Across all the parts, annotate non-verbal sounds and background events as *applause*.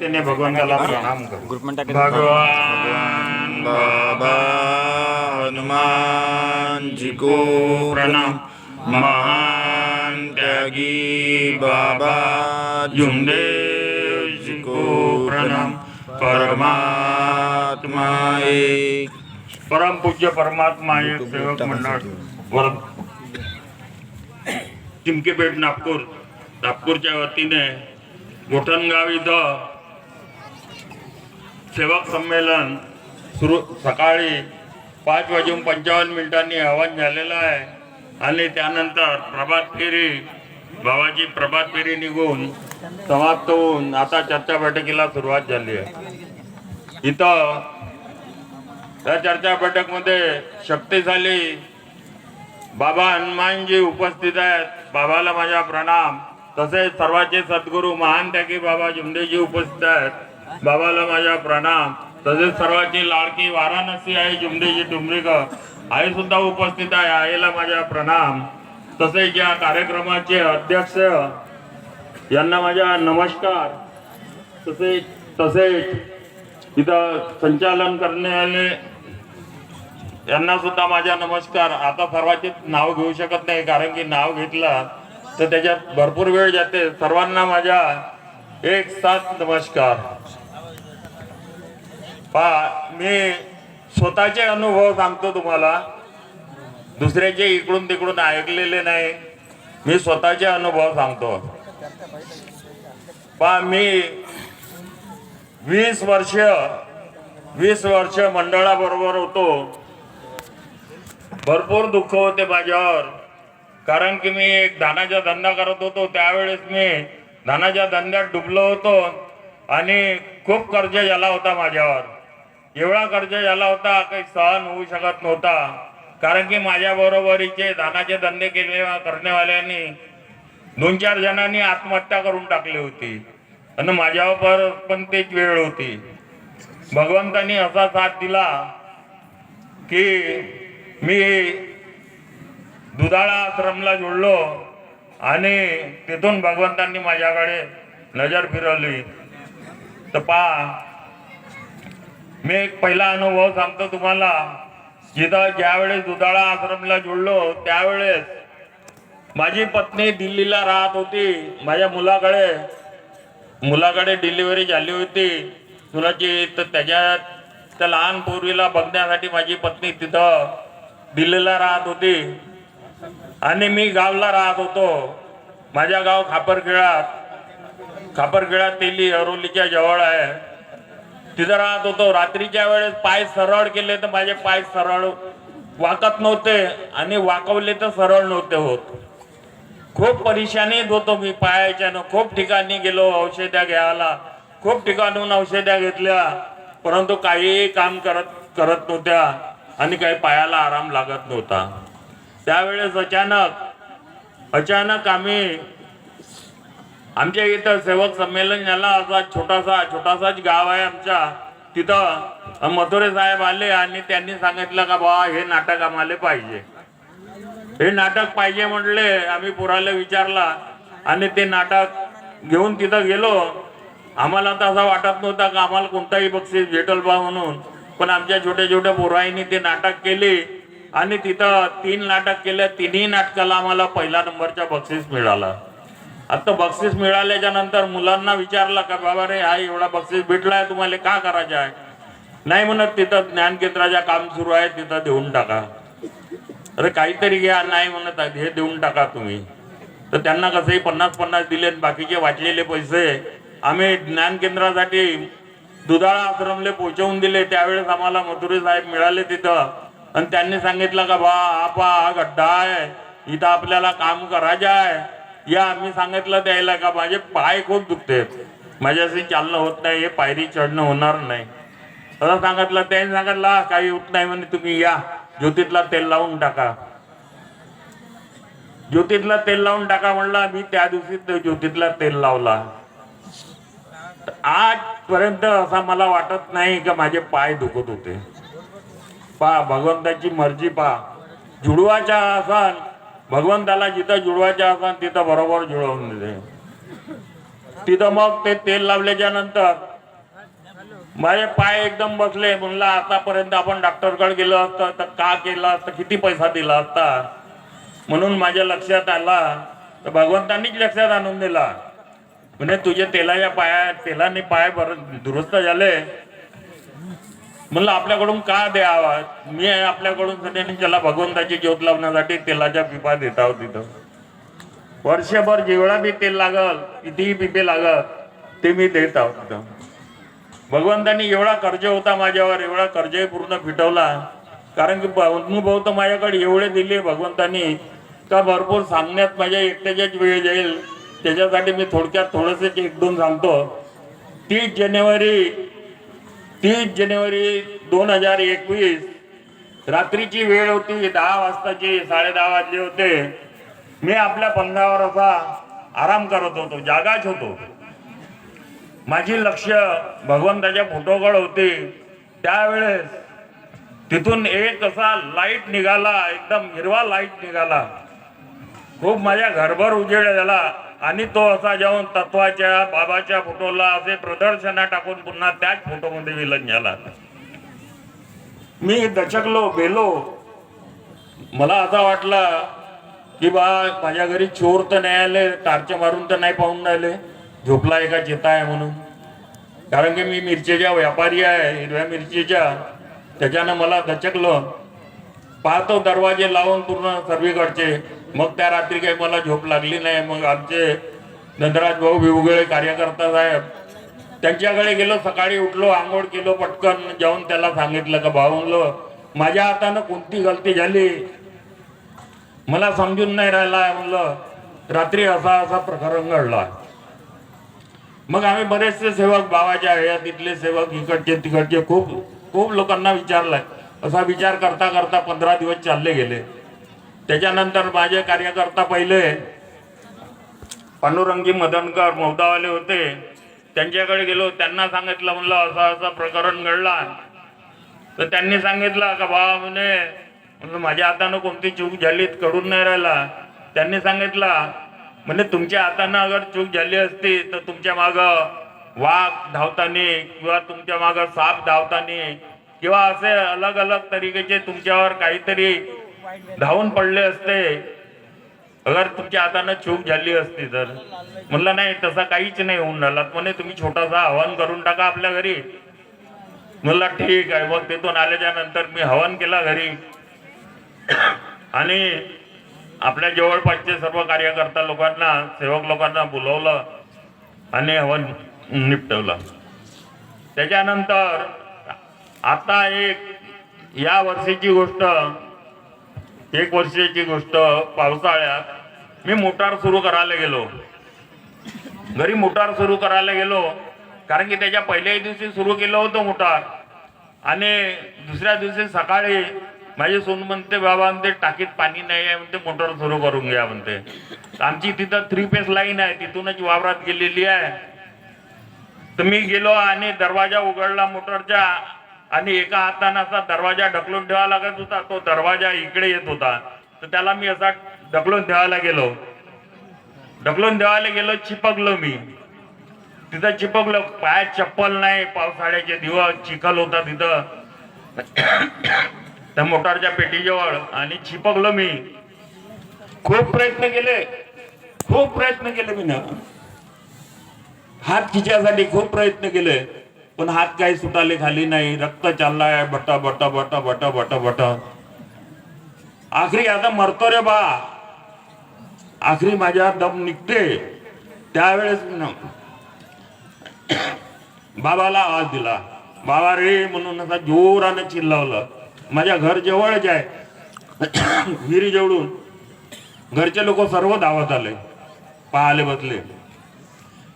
त्याने भगवंताला प्रणाम करू. भगवान बाबा हनुमान जी को प्रणाम. महान त्यागी बाबा जी को प्रणाम. परमात्मा एक. परम पूज्य परमात्मा एक सेवक मंडळ. चिमकेपेठ नागपूर. नागपूरच्या वतीने गोठणगाव इथं सेवक संमेलन सुरू सकाळी पाच वाजून पंचावन्न मिनिटांनी आवाज झालेलं आहे. आणि त्यानंतर प्रभात फेरी भावाची प्रभात फेरी निघून समाप्त होऊन आता चर्चा बैठकीला सुरुवात झाली आहे. इथं त्या चर्चा बैठकमध्ये शक्तिशाली बाबा हनुमानजी उपस्थित आहेत. बाबाला माझा प्रणाम. तसेच सर्वांचे सद्गुरू महान त्यागी बाबा जुमदेजी उपस्थित आहेत. बाबाला माझा प्रणाम. तसेच सर्वांची लाडकी वाराणसी आहे जुमडेजी डुमरीकर आई सुद्धा उपस्थित आहे आईला माझा प्रणाम. तसेच या कार्यक्रमाचे अध्यक्ष यांना माझ्या नमस्कार. तसेच तसेच इथं संचालन करण्याले यांना सुद्धा माझा नमस्कार. आता सर्वांचे नाव घेऊ शकत नाही कारण की नाव घेतला तर त्याच्यात भरपूर वेळ जाते. सर्वांना माझ्या एक साथ नमस्कार. पा मी स्वतःचे अनुभव सांगतो तुम्हाला. दुसऱ्याचे इकडून तिकडून ऐकलेले नाही. मी स्वतःचे अनुभव सांगतो. पा मी वीस वर्ष वीस वर्ष मंडळाबरोबर होतो. भरपूर दुःख होते माझ्यावर. कारण की मी एक धानाचा धंदा करत होतो. त्यावेळेस मी धानाच्या धंद्यात डुबलो होतो. आणि खूप कर्ज झाला होता माझ्यावर. एवढा कर्ज झाला होता काही सहन होऊ शकत नव्हता. कारण की माझ्या बरोबरीचे धानाचे धंदे केले करण्यावाल्यांनी. दोन चार जणांनी आत्महत्या करून टाकली होती. आणि माझ्यावर पण तेच वेळ होती. भगवंतानी असा साथ दिला की मी दुधाळा आश्रमला जोडलो आणि तिथून भगवंतांनी माझ्याकडे नजर फिरवली. तर पहा मी एक पहिला अनुभव सांगतो तुम्हाला. जिथं ज्यावेळेस दुधाळा आश्रमला जुळलो त्यावेळेस माझी पत्नी दिल्लीला राहत होती. माझ्या मुलाकडे मुलाकडे डिलिव्हरी झाली होती. मुलाची तर त्याच्यात त्या लहान पोरीला बघण्यासाठी माझी पत्नी तिथं दिल्लीला राहत होती. आणि मी गावला राहत होतो. माझ्या गाव खापरखेळात खापरखेळात तेली अरोलीच्या जवळ आहे. तिथं राहत होतो. रात्रीच्या वेळेस पाय सरळ केले तर माझे पाय सरळ वाकत नव्हते आणि वाकवले तर सरळ नव्हते होत. खूप परेशानीत होतो मी पायाच्यानं. खूप ठिकाणी गेलो औषध्या घ्यायला. खूप ठिकाणून औषध्या घेतल्या. परंतु काहीही काम करत करत नव्हत्या आणि काही पायाला आराम लागत नव्हता. त्यावेळेस अचानक अचानक आम्ही आमच्या इथं सेवक संमेलन झाला. असा छोटासा छोटासाच गाव आहे आमच्या तिथं मथुरे साहेब आले आणि त्यांनी सांगितलं का बा हे नाटक आम्हाला पाहिजे. हे नाटक पाहिजे म्हटले आम्ही पुराला विचारला आणि ते नाटक घेऊन तिथं गेलो. आम्हाला तर असं वाटत नव्हतं का आम्हाला कोणताही बक्षीस भेटल बा म्हणून. पण आमच्या छोट्या छोट्या पोराईनी ते नाटक केले आणि तिथं तीन नाटक केलं. तिन्ही नाटकाला आम्हाला पहिला नंबरचा बक्षीस मिळाला. आता बक्षीस मिळाल्याच्या नंतर मुलांना विचारलं का बाबा रे हा एवढा बक्षीस भेटलाय तुम्हाला का करायचं आहे? नाही म्हणत तिथं ज्ञान केंद्राच्या काम सुरू आहे तिथं देऊन टाका. अरे काहीतरी घ्या. नाही म्हणत आहेत, हे देऊन टाका तुम्ही. तर त्यांना कसंही पन्नास पन्नास दिले बाकीचे वाचलेले पैसे आम्ही ज्ञान केंद्रासाठी दुधाळा आश्रमले पोहोचवून दिले. त्यावेळेस आम्हाला मथुरे साहेब मिळाले तिथं. आणि त्यांनी सांगितलं का बा आपा हा गड्डा आहे. इथं आपल्याला काम करायचं आहे. या आम्ही सांगितलं द्यायला का? माझे पाय खूप दुखते. माझ्याशी चालणं होत नाही हे पायरी चढणं होणार नाही. असं सांगितलं त्यांनी सांगितलं काही होत नाही म्हणे तुम्ही या. ज्योतीतला तेल लावून टाका. ज्योतीतला तेल लावून टाका म्हणला मी त्या दिवशी ज्योतीतला तेल लावला. आजपर्यंत असा मला वाटत नाही का माझे पाय दुखत होते. पा भगवंताची मर्जी पा जुडवाच्या असा भगवंताला जिथं जुळवायचे आसन तिथं बरोबर जुळवून दिले. तिथं मग ते तेल लावल्याच्या नंतर माझे पाय एकदम बसले. म्हणलं आतापर्यंत आपण डॉक्टरकडे गेलो असतं तर का केलं असतं किती पैसा दिला असता? म्हणून माझ्या लक्षात आला. तर भगवंतांनीच लक्षात आणून दिला. म्हणजे तुझे तेलाच्या पाया तेलाने पाय बर दुरुस्त झाले. म्हणलं आपल्याकडून का द्यावा? मी आपल्याकडून त्याला भगवंताची ज्योत लावण्यासाठी तेलाच्या पिपा देत आहोत तिथं. वर्षभर जेवढा बी तेल लागल कितीही पिपे लागल ते मी देत आहोत तिथं. भगवंतांनी एवढा कर्ज होता माझ्यावर एवढा कर्जही पूर्ण फिटवला. कारण की अनुभव तर माझ्याकडे एवढे दिले भगवंतांनी का भरपूर सांगण्यात माझ्या एकट्याच्याच वेळ जाईल. त्याच्यासाठी मी थोडक्यात थोडंसं एक दोन सांगतो. तीस जानेवारी तीस जानेवारी दोन हजार एकवीस. रात्रीची वेळ होती दहा वाजताची साडे दहा वाजले होते. मी आपल्या पंधावर असा आराम करत होतो जागाच होतो. माझी लक्ष भगवंताच्या फोटोकडे होते. त्यावेळेस तिथून एक असा लाइट निघाला एकदम हिरवा लाइट निघाला. खूप माझ्या घरभर उजेड झाला. आणि तो असा जाऊन तत्वाच्या बाबाच्या फोटोला असे प्रदर्शना टाकून पुन्हा त्याच फोटोमध्ये विलन झाला. मी दचकलो बेलो. मला असा वाटला की बा माझ्या घरी चोर तर नाही आले टारचे मारून तर नाही पाहून राहिले. झोपला एका चेता आहे म्हणून. कारण की मी मिरचीच्या व्यापारी आहे हिरव्या मिरचीच्या. त्याच्यानं मला दचकलं. पाहतो दरवाजे लावून पूर्ण सर्वीकडचे. मग त्या रात्री काही मला झोप लागली नाही. मग आमचे नंदराज भाऊ भिवगळे कार्यकर्ता साहेब त्यांच्याकडे गेलो सकाळी उठलो आंघोळ केलो पटकन जाऊन त्याला सांगितलं का भाऊ म्हणलं माझ्या हातानं कोणती गलती झाली? मला समजून नाही राहिला. म्हणलं रात्री असा असा प्रकरण घडला. मग आम्ही बरेचसे सेवक बाबाच्या आहे तिथले सेवक इकडचे तिकडचे खूप खूप लोकांना विचारलाय असा विचार करता करता पंधरा दिवस चालले गेले. त्याच्यानंतर माझे कार्यकर्ता पहिले पांडुरंगी मदनकर मौदावाले होते. त्यांच्याकडे गेलो. त्यांना सांगितलं म्हणलं असं असं प्रकरण घडला. तर त्यांनी सांगितलं का बाबा म्हणे माझ्या हातानं कोणती चूक झाली कडून नाही राहिला. त्यांनी सांगितलं म्हणजे तुमच्या हातानं अगर चूक झाली असती तर तुमच्या मागं वाघ धावतानी किंवा तुमच्या मागं साप धावतानी किंवा असे अलग अलग तरीकेचे तुमच्यावर काहीतरी धावून पडले असते. अगर तुमच्या हातानं चूक झाली असती तर. म्हणलं नाही तसा काहीच नाही होऊन राहिला. म्हणे तुम्ही छोटासा हवन करून टाका आपल्या घरी. म्हणलं ठीक आहे. मग तिथून आल्याच्यानंतर मी हवन केला घरी. आणि आपल्या जवळपासचे सर्व कार्यकर्ता लोकांना सेवक लोकांना बोलवलं आणि हवन निपटवलं. त्याच्यानंतर आता एक या वर्षीची गोष्ट एक वर्षाची गोष्ट पावसाळ्यात मी मोटार सुरू करायला गेलो. घरी मोटार सुरू करायला गेलो कारण की त्याच्या पहिल्याही दिवशी सुरू केलं होतं मोटार. आणि दुसऱ्या दिवशी सकाळी माझी सून म्हणते बाबा म्हणते टाकीत पाणी नाही आहे म्हणते मोटर सुरू करून घ्या म्हणते. आमची तिथं थ्री पेस लाईन आहे तिथूनच वावरात गेलेली आहे. तर मी गेलो आणि दरवाजा उघडला मोटरच्या. आणि एका हाताने असा दरवाजा ढकलून ठेवा लागत होता तो दरवाजा इकडे येत होता. तर त्याला मी असा ढकलून ठेवायला गेलो. ढकलून ठेवायला गेलो चिपकलो मी. तिथं चिपकलो पायात चप्पल नाही पावसाळ्याचे दिवस चिखल होता तिथं. त्या मोटारच्या पेटीजवळ आणि चिपकलो मी. खूप प्रयत्न केले. खूप प्रयत्न केले मी ना. हात खिच्यासाठी खूप प्रयत्न केले. पण हात काही सुटाले खाली नाही. रक्त चाललाय बटा बटा बटा बटा बटा बटा. आखरी आता मरतो रे बा. आखरी माझ्या दम निघते. त्यावेळेस मी बाबाला आवाज दिला. बाबा रे म्हणून आता जोरानं चिल्लावलं. माझ्या घर जवळच आहे. विहिरी जवळून. घरचे लोक सर्व धावत आले. पाहाले बसले.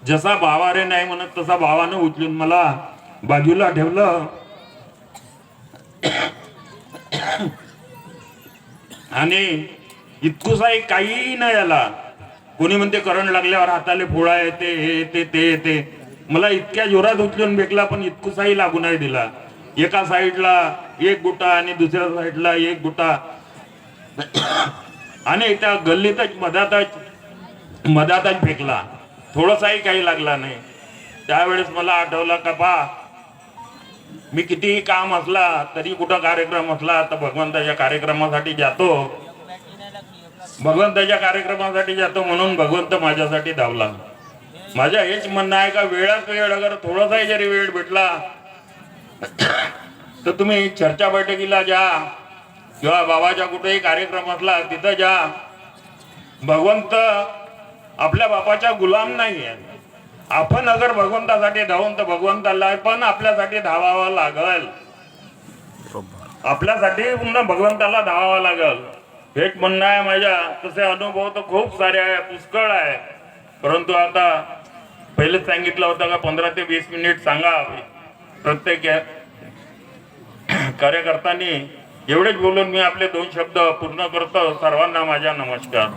जसा बाबा रे नाही म्हणत तसा बाबानं उचलून मला बाजूला ठेवलं. आणि इतकुसाही काही नाही आला कोणी म्हणते करंट लागल्यावर हाताले फोळा येते हे येते ते येते. मला इतक्या जोरात उचलून भेटला पण इतकुसाही लागू नाही दिला. एका साईडला एक गुटा आणि दुसऱ्या साईडला एक गुटा आणि त्या गल्लीतच मधातच मधातच फेकला. थोडासाही काही लागला नाही. त्यावेळेस मला आठवलं का पा मी कितीही काम असला तरी कुठं कार्यक्रम असला तर भगवंताच्या कार्यक्रमासाठी जातो. भगवंताच्या कार्यक्रमासाठी जातो म्हणून भगवंत माझ्यासाठी धावला. माझं हेच म्हणणं आहे का वेळात वेळ अगर थोडासाही जरी वेळ भेटला *coughs* तर तुम्ही चर्चा बैठकीला जा किंवा बाबाच्या कुठेही कार्यक्रम असला तिथं जा. भगवंत आपल्या बापाच्या गुलाम नाही आहे. आपण अगर भगवंतासाठी धावून तर भगवंताला पण आपल्यासाठी धावावं लागल. आपल्यासाठी पुन्हा भगवंताला धावावं लागल. एक म्हणणं आहे माझ्या तसे अनुभव तर खूप सारे आहे पुष्कळ आहे. परंतु आता पहिलेच सांगितलं होतं का पंधरा ते वीस मिनिट सांगा. प्रत्येक कार्यकर्त्यांनी एवढेच बोलून मी आपले दोन शब्द पूर्ण करतो. सर्वांना माझ्या नमस्कार.